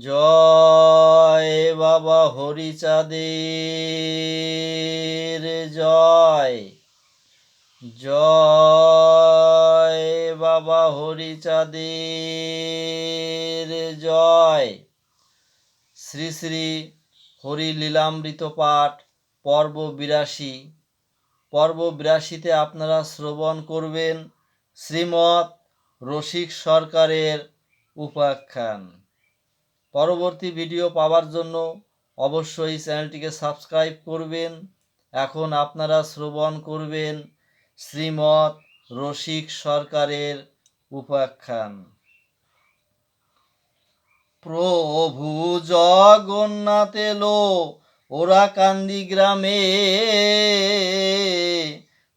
জয় বাবা হরিচাঁদের, জয়। জয় বাবা হরিচাঁদের, জয়। শ্রী শ্রী হরি লীলামৃত পাঠ, পর্ব বিরাশি। পর্ব বিরাশিতে আপনারা শ্রবণ করবেন শ্রীমৎ রসিক সরকারের উপাখ্যান। পরবর্তী ভিডিও পাওয়ার জন্য অবশ্যই চ্যানেলটিকে সাবস্ক্রাইব করবেন। এখন আপনারা শ্রবণ করবেন শ্রীমৎ রসিক সরকারের উপাখ্যান। প্রভু জগন্নাথ এলো ওরাকান্দি গ্রামে।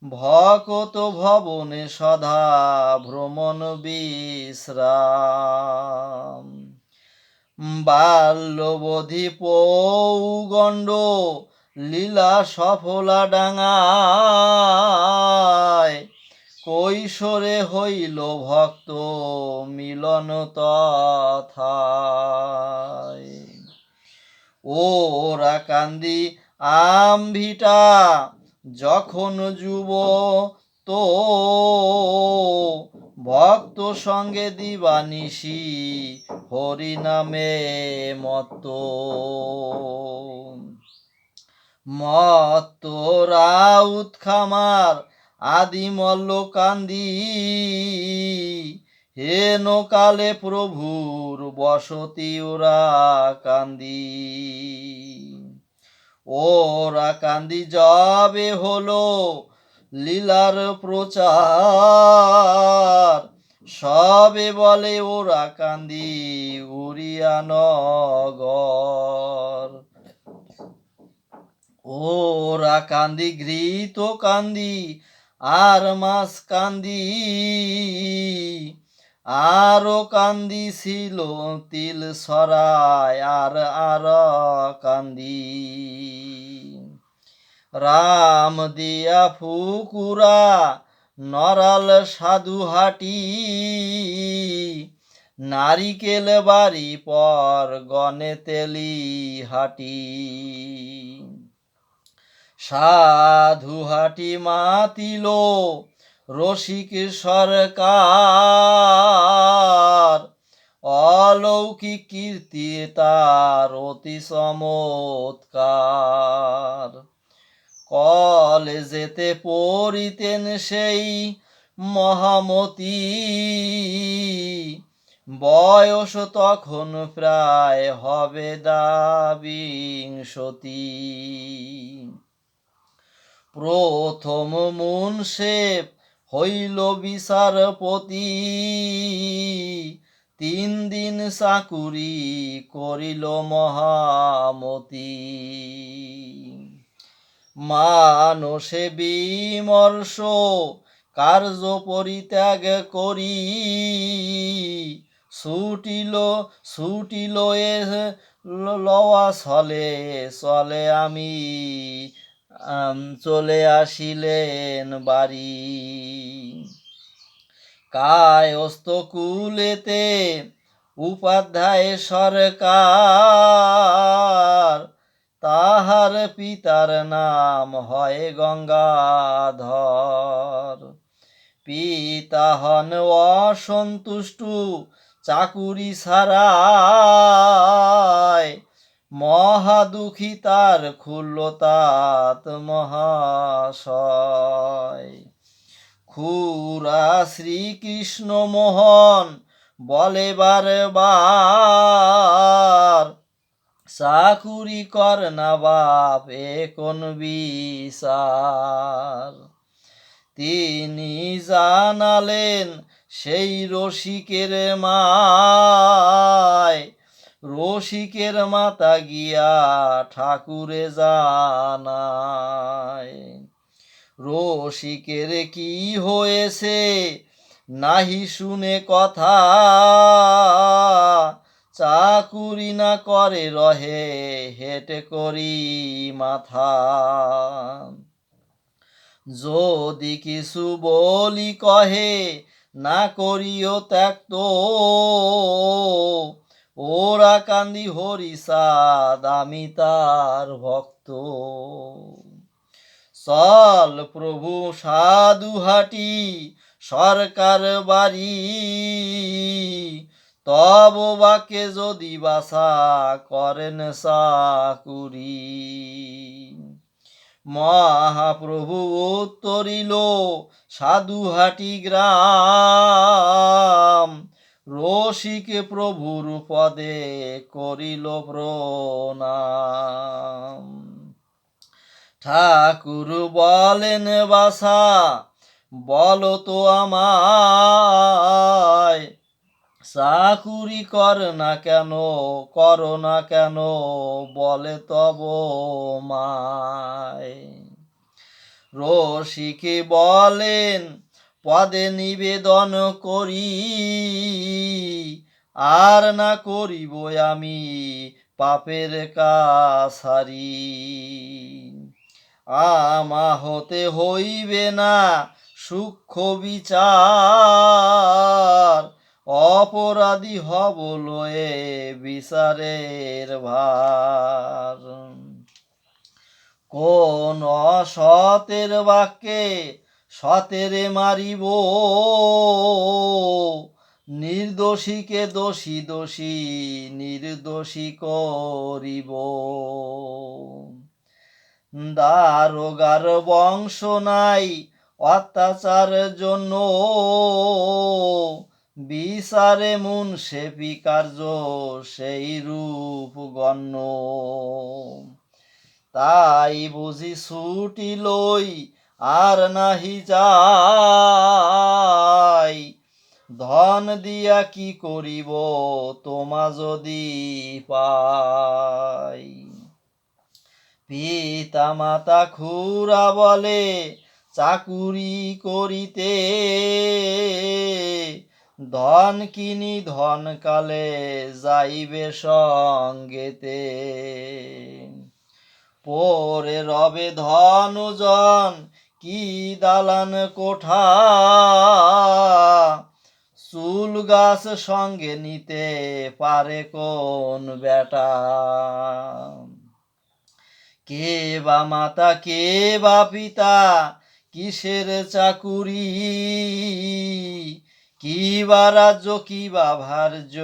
ভকত ভবনে সদা ভ্রমণ বিশ্রাম। বাল্যবধি পৌগণ্ড লীলা সফলা ডাঙায়। কৈশোরে হইল ভক্ত মিলন তথায়। ওরা কান্দি, আম্ভিটা, যখন যুব তো ভক্ত সঙ্গে দিবানিশি হরি নামে মত্ত। মত্ত রাউত খামার, আদি মল্ল কান্দি। হেন কালে প্রভুর বসতি ওরা কান্দি। ওরা কান্দি যাবে হলো লীলার প্রচার। সবে বলে ওরা কান্দি উড়িয়া নগর। ওরা কান্দি, ঘৃত কান্দি, আর মাস কান্দি, আরও কান্দি ছিল তিল সরায়, আর আর কান্দি। রাম দিয়া ফুকুরা নরাল সাধু হাটি। নারিকেল বাড়ি পর গনে তেলি হাটি। সাধু হাটি মাতিল রসিক সরকার। অলৌকিক কীর্তি তার অতি চমৎকার। কলেজেতে পড়িতেন সেই মহামতি। বয়স তখন প্রায় হবে দাবিংশতি প্রথম মুনসেপ হইল বিচারপতি। তিন দিন চাকুরি করিল মহামতি। মানসে বিমর্ষ কার্য পরিত্যাগ করি। ছুটিল ছুটিল এ লওয়া চলে চলে আমি চলে আসিলেন বাড়ি। কায়স্ত কুলেতে উপাধ্যায় সরকার তাহার পিতার নাম হয় গঙ্গাধর। পিতা হন অসন্তুষ্টু, চাকুরি ছাড়ায় মহা দুঃখী তার খুলল তাত মহাশয়। খুরা শ্রীকৃষ্ণ মোহন বলে বারবার চাকুরি কর না বাপ এ কোন বিচার। তিনি জানালেন সেই রসিকের মায়। রসিকের মাতা গিয়া ঠাকুরে জানায়। রসিকের কি হয়েছে, নাহি শুনে কথা। চাকুরি না করে রহে, হেটে করি মাথা। যদি কিছু বলি কহে, না করিও ত্যাক্ত। ওরা কান্দি হরিসাদ আমি তার ভক্ত। চল প্রভু সাধু হাটি, সরকার বাড়ি। তব বাকে যদি বাসা করেন সাকুরি মহাপ্রভু উত্তরিল সাধুহাটি গ্রাম। রসিক প্রভুর পদে করিল প্রণাম। ঠাকুর বলেন, বাসা, বলো তো আমায়। চাকুরি কর না কেন, করো না কেন, বলে তব মায়। রসিকে বলেন, পদে নিবেদন করি, আর না করিব আমি পাপের কাছারি। আমা হতে হইবে না সূক্ষ্ম বিচার অপরাধী হব লয়ে বিচারের ভার। কোন অসতের বাক্যে সতেরে মারিব? নির্দোষীকে দোষী দোষী নির্দোষী করিব। দারোগার বংশ নাই অত্যাচার জন্য। বিচারে মুনশেফি কার্য সেই রূপ গণ্য। তাই বুঝি ছুটি লই আর নাহি যাই। ধন দিয়া কি করিব, তোমা যদি পাই। পিতা মাতা খুরা বলে, চাকুরি করিতে ধন কিনি ধন কালে যাইবে সঙ্গেতে। পরে রবে ধনুজন কি দালান কোঠা? চুল গাছ সঙ্গে নিতে পারে কোন বেটা? কে বা মাতা, কে বা পিতা, কিসের চাকুরি? কি বা রাজ্য কি বা ভার্য,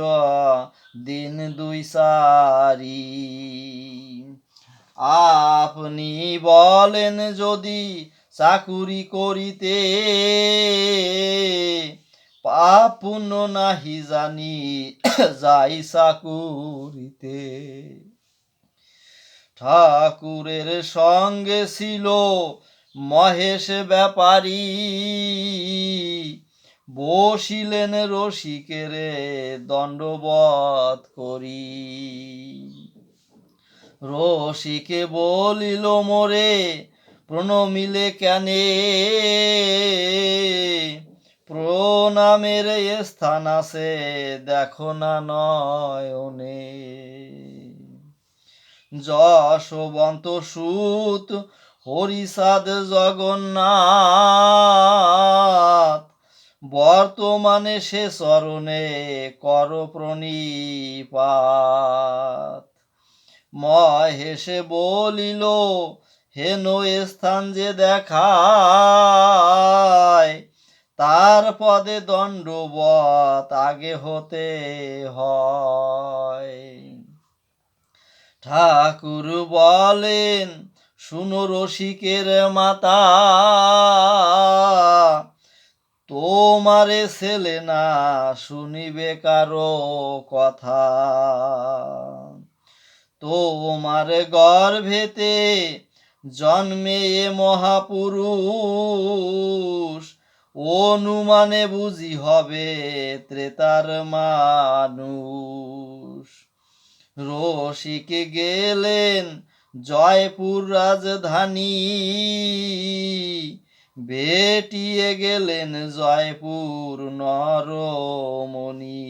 দিন দুই সারি। আপনি বলেন যদি চাকুরি করিতে পাপ নাহি জানি, যাই চাকুরিতে। ঠাকুরের সঙ্গে ছিল মহেশ ব্যাপারী। বসিলেন রসিকেরে দণ্ডবধ করি। রসিকে বলিল, মোরে, প্রণমিলে কেনে? প্রণামের স্থান আছে, দেখো না নয়নে। যশবন্ত সুত হরিসাদ জগন্নাথ বর্তমানে সে চরণে কর প্রণিপাত। মহেশে বলিল হেন স্থান যে দেখায়, তার পদে দণ্ডবত আগে হতে হয়। ঠাকুর বলেন, শুনো রসিকের মাতা তোমারে ছেলে না শুনিবে কারও কথা। তোমার গর্ভেতে জন্মে এ মহাপুরুষ, অনুমানে বুঝি হবে ত্রেতার মানুষ। রসিকে গেলেন জয়পুর রাজধানী বেটিয়ে গেলেন জয়পুর নরমণি।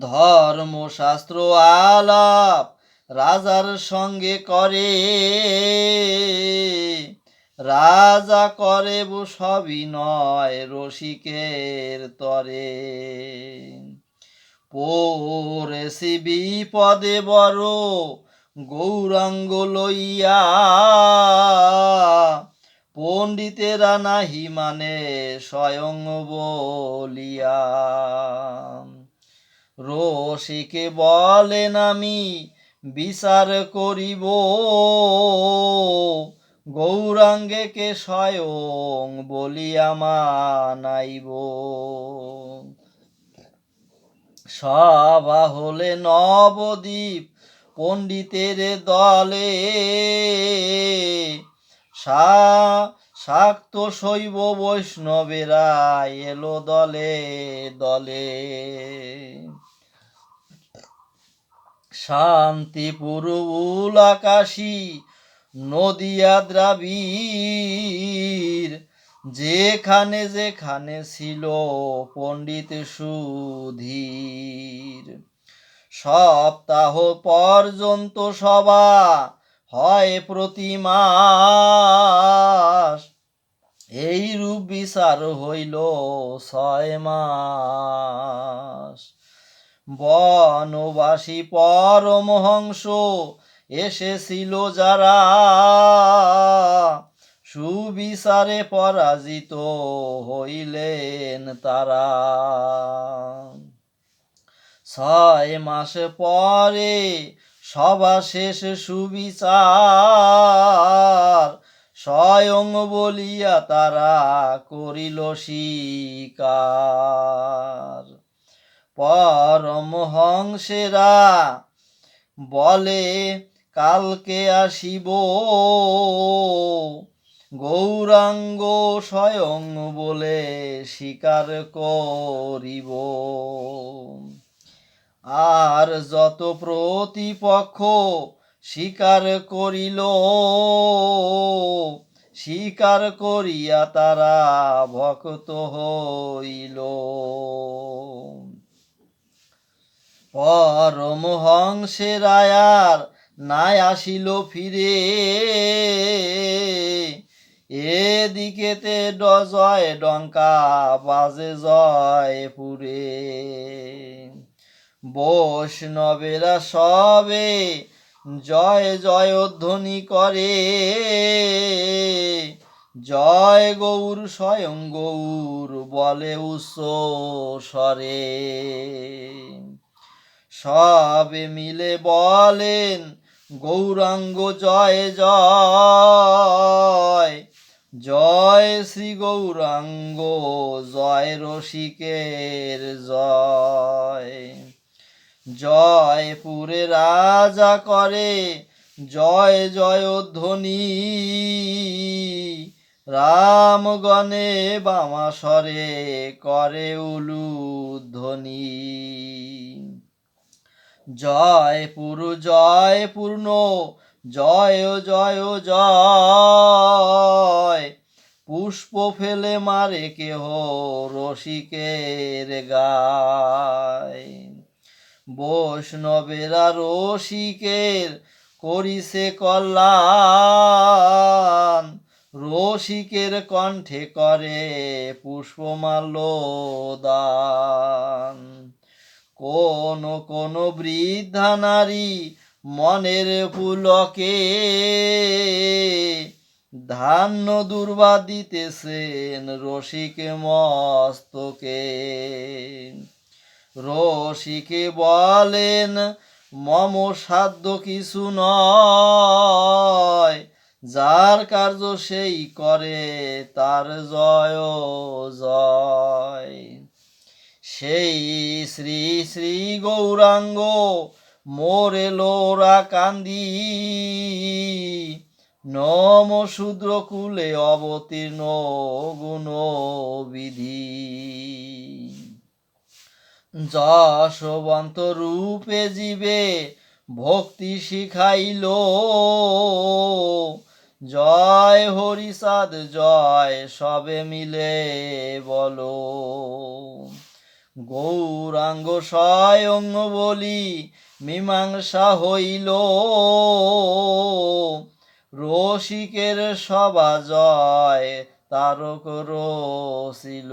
ধর্মশাস্ত্র আলাপ রাজার সঙ্গে করে। রাজা করে সবই নয় রসিকের তরে। পড়েছি বিপদে বড় গৌরাঙ্গ লইয়া পণ্ডিতেরা নাহি মানে স্বয়ং বলিয়া। রসিকে বলেন আমি, বিচার করিব। গৌরাঙ্গেকে স্বয়ং বলিয়া মানাইব। সভা হলে নবদ্বীপ পণ্ডিতের দলে। শাক্ত শৈব বৈষ্ণবেরা এলো দলে দলে। শান্তিপুর উলাকাশী নদিয়া দ্রাবিড়। যেখানে যেখানে ছিল পণ্ডিত সুধীর। সপ্তাহ পর্যন্ত সভা হয় প্রতি মাস। এই রূপ বিচার হইল ছয় মাস। বনবাসী পরমহংস এসেছিল যারা সুবিচারে পরাজিত হইলেন তারা। ছয় মাস পরে সভা শেষ সুবিচার। স্বয়ং বলিয়া তারা করিল স্বীকার পরমহংসেরা বলে, কালকে আসিব। গৌরাঙ্গ স্বয়ং বলে স্বীকার করিব। আর যত প্রতিপক্ষ স্বীকার করিল, স্বীকার করিয়া তারা ভক্ত হইল। পরমহংসের আয়ার নাই আসিল ফিরে। এদিকেতে ডজয় ডঙ্কা বাজে জয় পুরে বৈষ্ণবেরা সবে জয় জয় ধ্বনি করে। জয় গৌর স্বয়ং গৌর বলে উচ্চ স্বরে সবে মিলে বলেন, গৌরাঙ্গ জয় জয়। জয় শ্রী গৌরাঙ্গ, জয় রসিকের জয়। জয়পুরে রাজা করে, জয় জয় ধ্বনি। রামগণে বামাসরে করে উলুধ্বনি। জয়পুর জয় পূর্ণ জয় জয় জয়। পুষ্প ফেলে মারে কেহ রসিকের গায়। বৈষ্ণবেরা রসিকের করিছে কল্যাণ। রসিকের কণ্ঠে করে পুষ্পমাল্য দান কোন কোন বৃদ্ধা নারী মনের পুলকে ধান্য দুর্বা দিতেছেন রসিক মস্তকে। রসিকে বলেন, মম সাধ্য কিছু নয়। যার কার্য সেই করে, তার জয় জয়। সেই শ্রী শ্রী গৌরাঙ্গ মোরে লোরা কান্দি। নম শূদ্র কুলে অবতীর্ণ গুণ বিধি যশবন্ত রূপে জীবে ভক্তি শিখাইল। জয় হরিসাদ, জয় সবে মিলে বলো। গৌরাঙ্গ স্বয়ং বলি, মীমাংসা হইল। রসিকের সভা জয় তারক রসিল